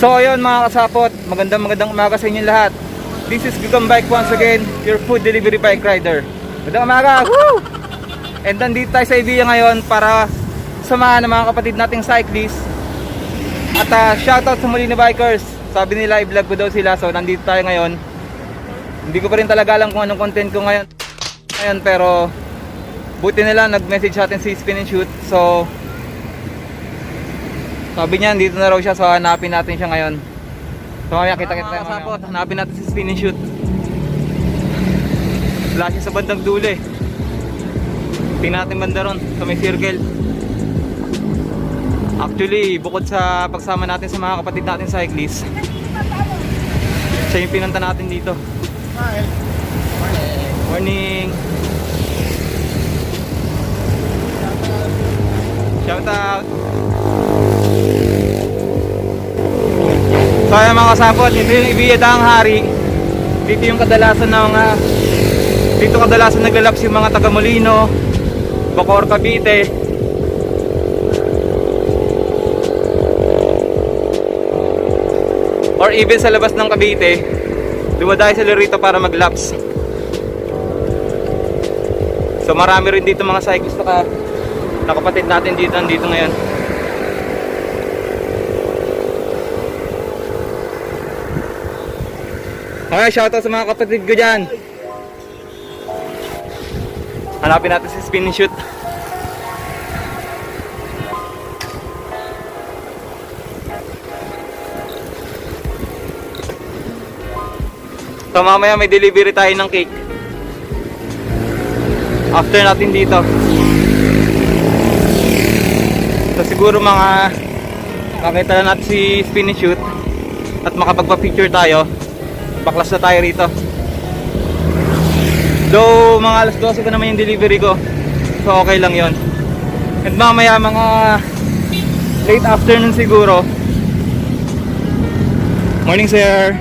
So ayun mga kasapot, magandang magandang umaga sa inyo lahat. This is Gugam Bike once again, your food delivery bike rider. Magandang umaga! Woo! And nandito tayo sa Ibiya ngayon para samahan ng mga kapatid nating cyclist. At uh, shoutout sa Molina Bikers. Sabi nila i-vlog ko daw sila so nandito tayo ngayon. Hindi ko pa rin talaga alam kung anong content ko ngayon. Ngayon pero buti nila nag-message sa atin si Spin and Shoot. So sabi niya, dito na raw siya, so hanapin natin siya ngayon. So mamaya kita-kita tayo mamaya. Hanapin natin si spin and shoot. Wala siya sa bandang dulo eh. Tingnan natin banda ron, sa may circle. Actually, bukod sa pagsama natin sa mga kapatid natin cyclist, siya yung pinunta natin dito. Morning! Shout out! So ayan mga kasapot, dito yung Ibiyadang Hari. Dito yung kadalasan ng mga dito kadalasan naglalaps yung mga taga Molino, Bacor, Cavite. Or even sa labas ng Cavite, dumadayo sila rito para maglaps. So marami rin dito mga cyclist na, na kapatid natin dito dito ngayon. Okay, shoutout sa mga kapatid ko dyan. Hanapin natin si spin and shoot. So mamaya may delivery tayo ng cake. After natin dito. So siguro mga makita na natin si spin and shoot at makapagpa-picture tayo baklas na tayo rito. Though mga alas 12 ko naman yung delivery ko. So okay lang yon and mamaya mga late afternoon siguro. Morning sir.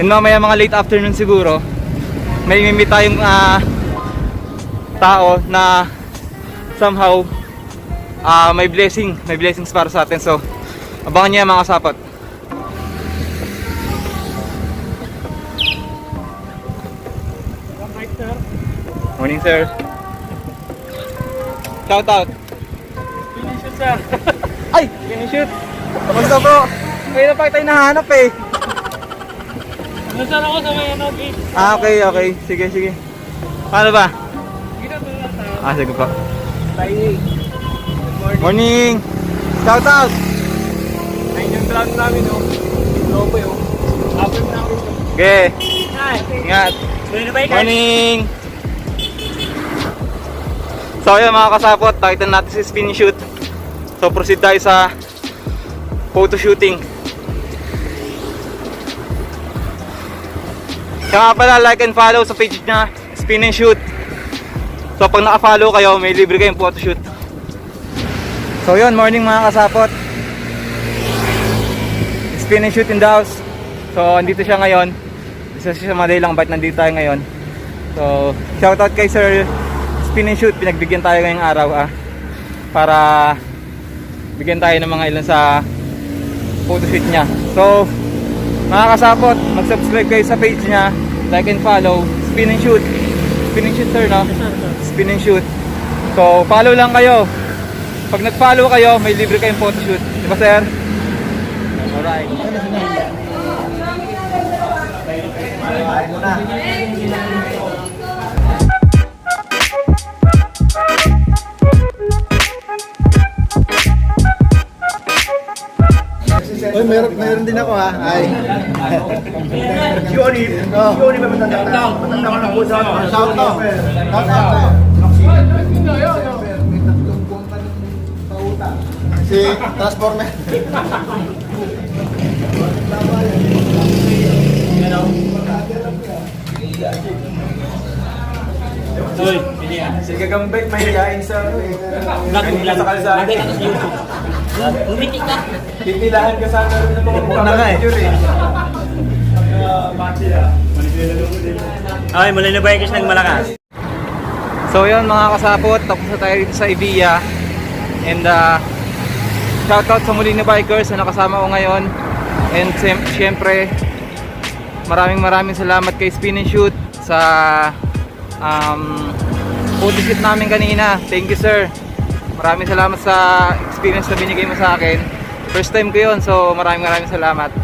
And mamaya mga late afternoon siguro may mimi tayong ah, tao na somehow ah, may blessing may blessings para sa atin. So Abangan niyo yan, mga kasapat. Morning sir. Shout out. Finish it, sir. Ay! Finish shoot. Kamusta bro? Ngayon pa tayo nahanap eh. Nasaan ako sa may ano? Ah, okay, okay. Sige, sige. Paano ba? Sige na, na tayo. Ah, sige po. Good morning. Morning! Shout out! Vlog namin, oh. Lobo, oh. Upload namin, oh. Okay, ingat. Na? Morning! So ayun mga kasapot, nakita natin si spin shoot. So proceed tayo sa photo shooting. Kaya nga pala like and follow sa page niya, spin and shoot. So pag naka-follow kayo, may libre kayong photo shoot. So yun, morning mga kasapot. Spin and shoot in the house. So andito siya ngayon. Isa siya Manila lang, ba't nandito tayo ngayon? So, shoutout kay Sir Spin and Shoot, pinagbigyan tayo ngayong araw ah, para bigyan tayo ng mga ilan sa photoshoot niya. So, mga kasapot, mag-subscribe kayo sa page niya, like and follow, Spin and Shoot. Spin and Shoot sir, no? Spin and Shoot. So, follow lang kayo. Pag nag-follow kayo, may libre kayong photoshoot. Di ba sir? Uy, meron, meron din ako ha. Ay. Yoni. Oh. Yoni ba matanda? Matanda ka na po sa Shout out. Shout out. Si Transformer. Uy. Si Gagambek, mahihain sa ano eh. Nag-vlog. Sa kalsada. Umiti ka. Pipilahan ka sana rin ng mga na nga eh. Okay, muli na bikers ng malakas. So yun mga kasapot, tapos na tayo dito sa Ibiya. And uh, shoutout sa Molina Bikers na nakasama ko ngayon. And siyem- syempre, maraming maraming salamat kay Spin and Shoot sa um, photoshoot namin kanina. Thank you sir. Maraming salamat sa experience na binigay mo sa akin. First time ko yun, so maraming maraming salamat.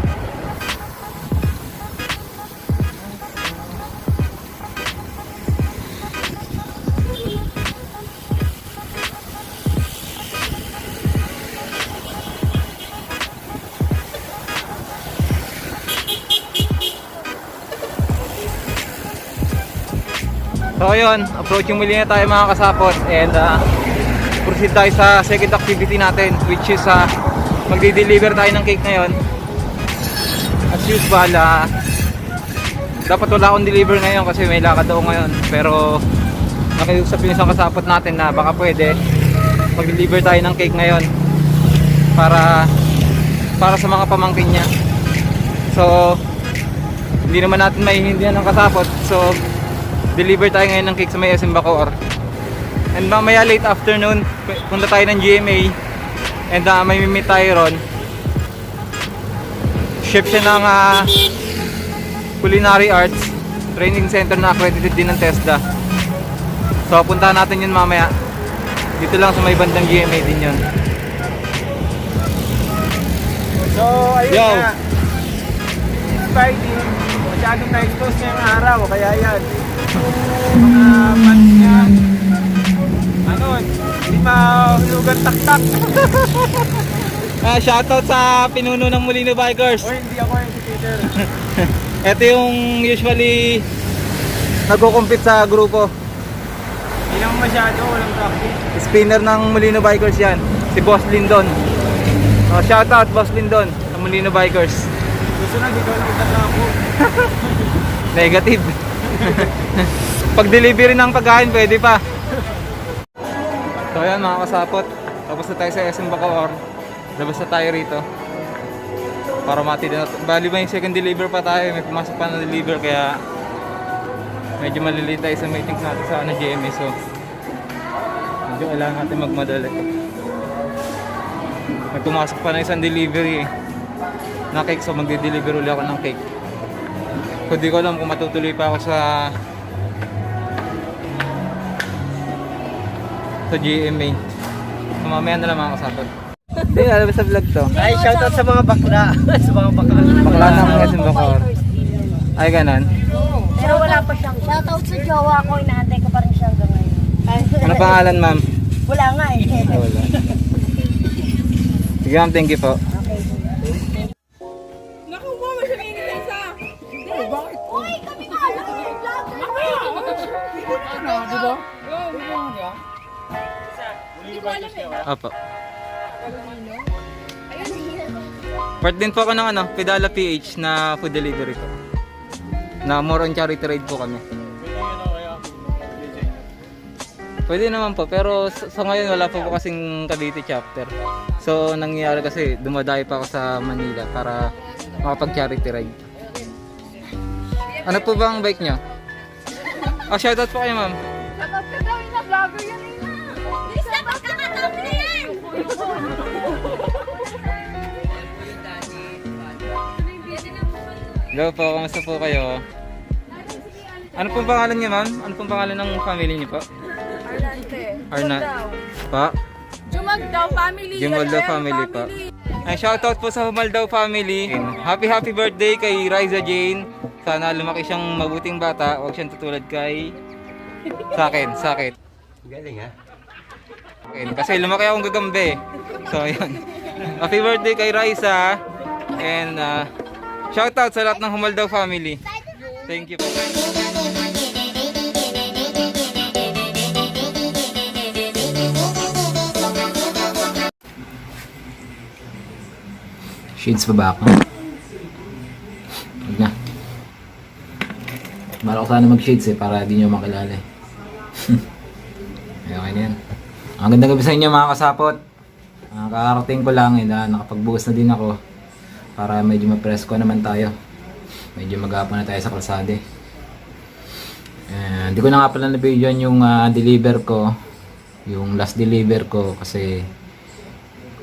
So ayun, approaching muli na tayo mga kasapot and uh, proceed tayo sa second activity natin which is uh, magdi-deliver tayo ng cake ngayon. As usual, uh, dapat wala akong deliver ngayon kasi may lakad ako ngayon pero nakiusap yung isang kasapot natin na baka pwede mag-deliver tayo ng cake ngayon para para sa mga pamangkin niya. So, hindi naman natin maihindihan ng kasapot. So, deliver tayo ngayon ng cake sa may SM Bacoor. And mamaya late afternoon, pu- punta tayo ng GMA and uh, may meet tayo ron. Chef siya ng ah, Culinary Arts Training Center na accredited din ng TESDA. So puntahan natin yun mamaya. Dito lang sa may bandang GMA din yun. So, ayun Yo. na. It's Friday. Masyadong na-expose na yung araw. Kaya yan. Mga niya. Ano, hindi mahulugan taktak. Ah, shoutout sa pinuno ng Molino Bikers. o hindi ako yung si Peter. Ito yung usually nagko-compete sa grupo. Hindi naman masyado. Walang practice. Spinner ng Molino Bikers yan. Si Boss Lindon. Oh, shoutout Boss Lindon ng Molino Bikers. Susunod, ikaw lang itatla ako. Negative. Pag delivery ng pagkain, pwede pa. So ayan mga kasapot. Tapos na tayo sa SM Bacoor. Labas na tayo rito. Para matid na. Bali ba yung second deliver pa tayo? May pumasok pa na deliver kaya medyo malilate tayo sa meetings natin sa ano, GMA. So medyo kailangan natin magmadali. May pumasok pa na isang delivery eh. Na cake so magde-deliver ulit ako ng cake. Kung di ko alam kung matutuloy pa ako sa sa GMA. So, mamaya na lang mga kasapot. Hindi, alam sa vlog to. Ay, shoutout sa mga bakla. sa mga bakla. Bakla na mga SM Bacoor. Ay, ganon. Pero wala pa siyang shoutout sa jowa ko, inaantay ko pa rin siya hanggang ngayon. Ano pangalan, ma'am? Wala nga eh. Ah, Wala. Sige, ma'am. Thank you po. Opo. Part din po ako ng ano, Pedala PH na food delivery po. Na more on charity ride po kami. Pwede naman po, pero sa, sa ngayon wala po po kasing Cavite chapter. So, nangyayari kasi dumadayo pa ako sa Manila para makapag-charity ride. Ano po ba ang bike nyo? Oh, shoutout po kayo ma'am. Kapag-kagawin na vlogger yan eh na. Hello po, kamusta po kayo? Ano pong pangalan niyo ma'am? Ano pong pangalan ng family niyo po? Arlante. Arna. Pa? Jumagdaw family. Jumaldaw Yan, family pa. Ay, shoutout po sa Humaldaw family. Happy happy birthday kay Riza Jane. Sana lumaki siyang mabuting bata. Huwag siyang tutulad kay... Sa akin, sa akin. Galing ha? Akin. Kasi lumaki akong gagambe. So, yun. Happy birthday kay Riza. And uh, shoutout sa lahat ng Humaldaw family. Thank you. Shades pa ba ako? Huwag na. Bala ko sana mag-shades eh, para di nyo makilala eh. Ay, okay na yan. Ang gandang gabi sa inyo mga kasapot. Ah, kakarating ko lang eh, na nakapagbukas na din ako. Para medyo ma-presko naman tayo. Medyo maghapon na tayo sa kalsada eh. Eh, Hindi ko na nga pala na-videoan yung ah, deliver ko. Yung last deliver ko kasi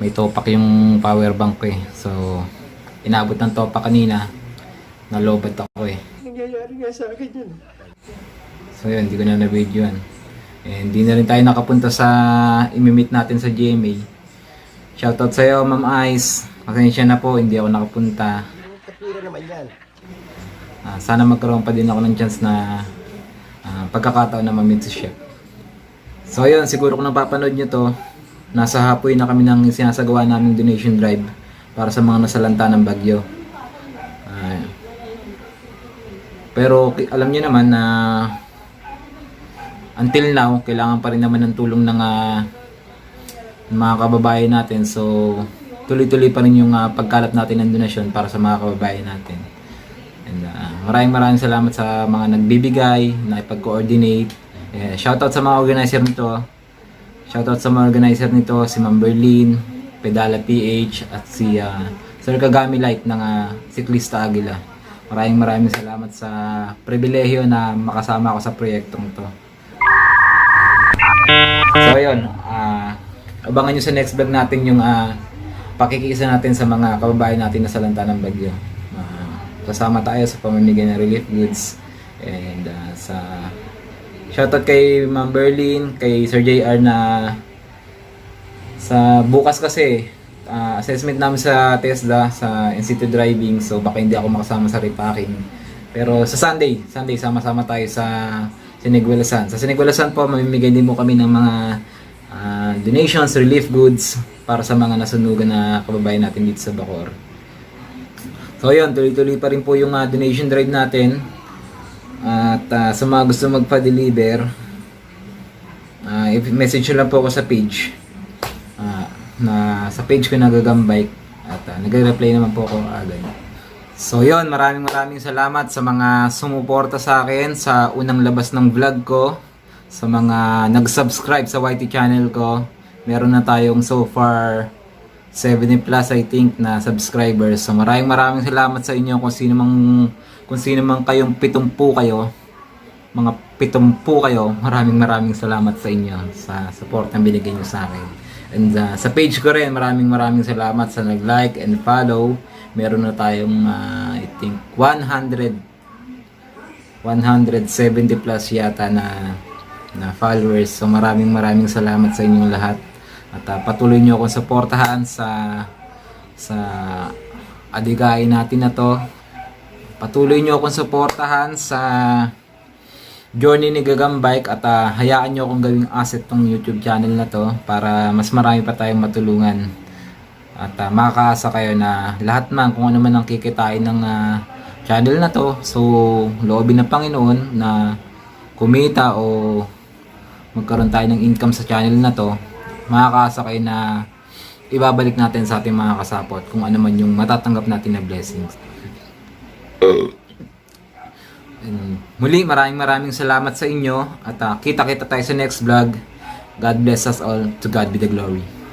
may topak yung power bank ko eh. So, inabot ng topak kanina. Nalobat ako eh. Nangyayari nga sa akin yun. So yun, hindi ko na na-video yan. And hindi na rin tayo nakapunta sa imimit natin sa GMA. Shoutout sa'yo, Ma'am Ice. Pasensya na po, hindi ako nakapunta. Naman yan. Ah, sana magkaroon pa din ako ng chance na ah, pagkakataon na mamit si Chef. So yun, siguro kung napapanood nyo to, nasa hapoy na kami ng sinasagawa naming donation drive para sa mga nasalanta ng bagyo. Ah, pero alam niyo naman na until now, kailangan pa rin naman ng tulong ng ng mga kababayan natin. So, tuloy-tuloy pa rin yung ah, pagkalap natin ng donasyon para sa mga kababayan natin. And ah, maraming maraming salamat sa mga nagbibigay, nakipag-coordinate. Eh, shoutout sa mga organizer nito. Shoutout sa mga organizer nito, si Ma'am Berlin, Pedala PH, at si ah, Sir Kagami Light ng ah, Siklista Agila. Maraming maraming salamat sa pribilehyo na makasama ako sa proyektong to. So yun, ah, abangan nyo sa next vlog natin yung ah, pakikisa natin sa mga kababayan natin na salanta ng bagyo. Ah, kasama tayo sa pamamigay ng relief goods and ah, sa shoutout kay Ma'am Berlin, kay Sir JR na sa bukas kasi ah, assessment namin sa TESDA sa Institute Driving so baka hindi ako makasama sa repacking. Pero sa Sunday, Sunday sama-sama tayo sa Sinigwelasan. Sa Sinigwelasan po mamimigay din mo kami ng mga ah, donations, relief goods para sa mga nasunugan na kababayan natin dito sa Bacoor. So yun, tuloy-tuloy pa rin po yung ah, donation drive natin. At ah, sa mga gusto magpa-deliver, i-message nyo lang po ako sa page. Ah, na sa page ko nagagambike at ah, nagre-reply naman po ako agad. So yon maraming maraming salamat sa mga sumuporta sa akin sa unang labas ng vlog ko. Sa mga nag-subscribe sa YT channel ko. Meron na tayong so far 70 plus I think na subscribers. So maraming maraming salamat sa inyo kung sino mang kung sino mang kayong pitumpu kayo. Mga pitumpu kayo. Maraming maraming salamat sa inyo sa support na binigay niyo sa akin. And uh, sa page ko rin, maraming maraming salamat sa nag-like and follow. Meron na tayong uh, I think 100 170 plus yata na na followers. So maraming maraming salamat sa inyong lahat. At uh, patuloy niyo akong suportahan sa sa adigain natin na to. Patuloy niyo akong suportahan sa journey ni Gagambike at ah, hayaan niyo akong gawing asset tong YouTube channel na to para mas marami pa tayong matulungan. At uh, makakaasa kayo na lahat man kung ano man ang kikitain ng ah, channel na to. So, loobin ng Panginoon na kumita o magkaroon tayo ng income sa channel na to. Makakaasa kayo na ibabalik natin sa ating mga kasapot kung ano man yung matatanggap natin na blessings. And muli, maraming maraming salamat sa inyo at ah, kita-kita tayo sa next vlog. God bless us all. To God be the glory.